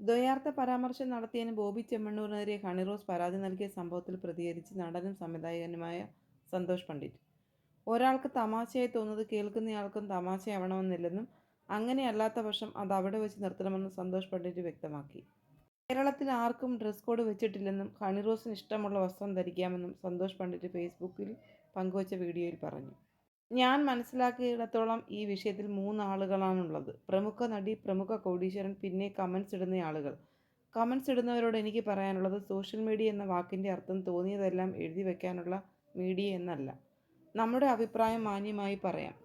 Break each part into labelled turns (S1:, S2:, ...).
S1: ദ്വയാർത്ഥ പരാമർശം നടത്തിയതിന് ബോബി ചെമ്മണ്ണൂരിനെതിരെ ഹണിറോസ് പരാതി നൽകിയ സംഭവത്തിൽ പ്രതികരിച്ച് നടനും സംവിധായകനുമായ സന്തോഷ് പണ്ഡിറ്റ്. ഒരാൾക്ക് തമാശയായി തോന്നുന്നത് കേൾക്കുന്നയാൾക്കും തമാശയാവണമെന്നില്ലെന്നും അങ്ങനെയല്ലാത്ത പക്ഷം അത് അവിടെ വെച്ച് നിർത്തണമെന്നും സന്തോഷ് പണ്ഡിറ്റ് വ്യക്തമാക്കി. കേരളത്തിൽ ആർക്കും ഡ്രസ് കോഡ് വെച്ചിട്ടില്ലെന്നും ഹണിറോസിന് ഇഷ്ടമുള്ള വസ്ത്രം ധരിക്കാമെന്നും സന്തോഷ് പണ്ഡിറ്റ് ഫേസ്ബുക്കിൽ പങ്കുവച്ച വീഡിയോയിൽ പറഞ്ഞു. ഞാൻ മനസ്സിലാക്കിയിടത്തോളം ഈ വിഷയത്തിൽ മൂന്നാളുകളാണുള്ളത്. പ്രമുഖ നടി പ്രമുഖ കോടീശ്വരൻ പിന്നെ കമൻസ് ഇടുന്ന ആളുകൾ. കമൻസ് ഇടുന്നവരോട് എനിക്ക് പറയാനുള്ളത് സോഷ്യൽ മീഡിയ എന്ന വാക്കിന്റെ അർത്ഥം തോന്നിയതെല്ലാം എഴുതി വയ്ക്കാനുള്ള മീഡിയ എന്നല്ല. നമ്മുടെ അഭിപ്രായം മാന്യമായി പറയാം.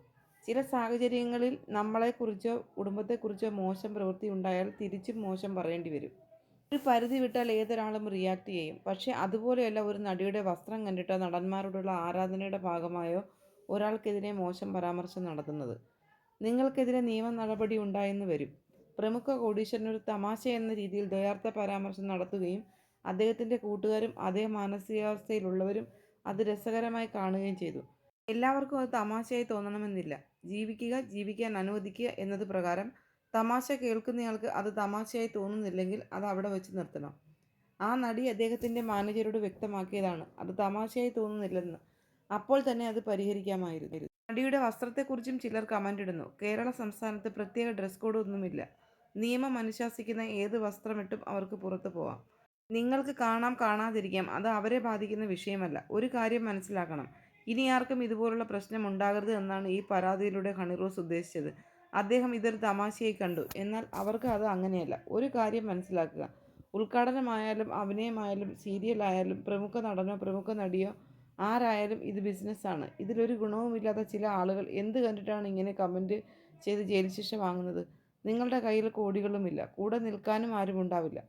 S1: ചില സാഹചര്യങ്ങളിൽ നമ്മളെക്കുറിച്ചോ കുടുംബത്തെക്കുറിച്ചോ മോശം പ്രവൃത്തി ഉണ്ടായാൽ തിരിച്ചും മോശം പറയേണ്ടി വരും. ഒരു പരിധി വിട്ടാൽ ഏതൊരാളും റിയാക്ട് ചെയ്യും. പക്ഷേ അതുപോലെയല്ല ഒരു നടിയുടെ വസ്ത്രം കണ്ടിട്ടോ നടന്മാരോടുള്ള ആരാധനയുടെ ഭാഗമായോ ഒരാൾക്കെതിരെ മോശം പരാമർശം നടത്തുന്നത്. നിങ്ങൾക്കെതിരെ നിയമ നടപടി ഉണ്ടായെന്ന് വരും. പ്രമുഖ കോടീശ്വരൻ ഒരു തമാശ എന്ന രീതിയിൽ ദ്വയാർത്ഥ പരാമർശം നടത്തുകയും അദ്ദേഹത്തിന്റെ കൂട്ടുകാരും അതേ മാനസികാവസ്ഥയിലുള്ളവരും അത് രസകരമായി കാണുകയും ചെയ്തു. എല്ലാവർക്കും അത് തമാശയായി തോന്നണമെന്നില്ല. ജീവിക്കുക ജീവിക്കാൻ അനുവദിക്കുക എന്നത് പ്രകാരം തമാശ കേൾക്കുന്നയാൾക്ക് അത് തമാശയായി തോന്നുന്നില്ലെങ്കിൽ അത് അവിടെ വെച്ച് നിർത്തണം. ആ നടി അദ്ദേഹത്തിന്റെ മാനേജരോട് വ്യക്തമാക്കിയതാണ്. അത് തമാശയായി തോന്നുന്നില്ലെന്ന്. അപ്പോൾ തന്നെ അത് പരിഹരിക്കാമായിരുന്നു. നടിയുടെ വസ്ത്രത്തെക്കുറിച്ചും ചിലർ കമന്റ് ഇടുന്നു. കേരള സംസ്ഥാനത്ത് പ്രത്യേക ഡ്രസ് കോഡ് ഒന്നുമില്ല. നിയമം അനുശാസിക്കുന്ന ഏത് വസ്ത്രമിട്ടും അവർക്ക് പുറത്തു പോവാം. നിങ്ങൾക്ക് കാണാം കാണാതിരിക്കാം. അത് അവരെ ബാധിക്കുന്ന വിഷയമല്ല. ഒരു കാര്യം മനസ്സിലാക്കണം. ഇനി ആർക്കും ഇതുപോലുള്ള പ്രശ്നം ഉണ്ടാകരുത് എന്നാണ് ഈ പരാതിയിലൂടെ ഹണിറോസ് ഉദ്ദേശിച്ചത്. അദ്ദേഹം ഇതൊരു തമാശയായി കണ്ടു. എന്നാൽ അവർക്ക് അത് അങ്ങനെയല്ല. ഒരു കാര്യം മനസ്സിലാക്കുക. ഉദ്ഘാടനമായാലും അഭിനയമായാലും സീരിയലായാലും പ്രമുഖ നടനോ പ്രമുഖ നടിയോ ആരായാലും ഇത് ബിസിനസ്സാണ്. ഇതിലൊരു ഗുണവുമില്ലാത്ത ചില ആളുകൾ എന്ത് കണ്ടിട്ടാണ് ഇങ്ങനെ കമന്റ് ചെയ്ത് ജയിൽ ശിക്ഷ വാങ്ങുന്നത്? നിങ്ങളുടെ കയ്യിൽ കോടികളുമില്ല. കൂടെ നിൽക്കാനും ആരും ഉണ്ടാവില്ല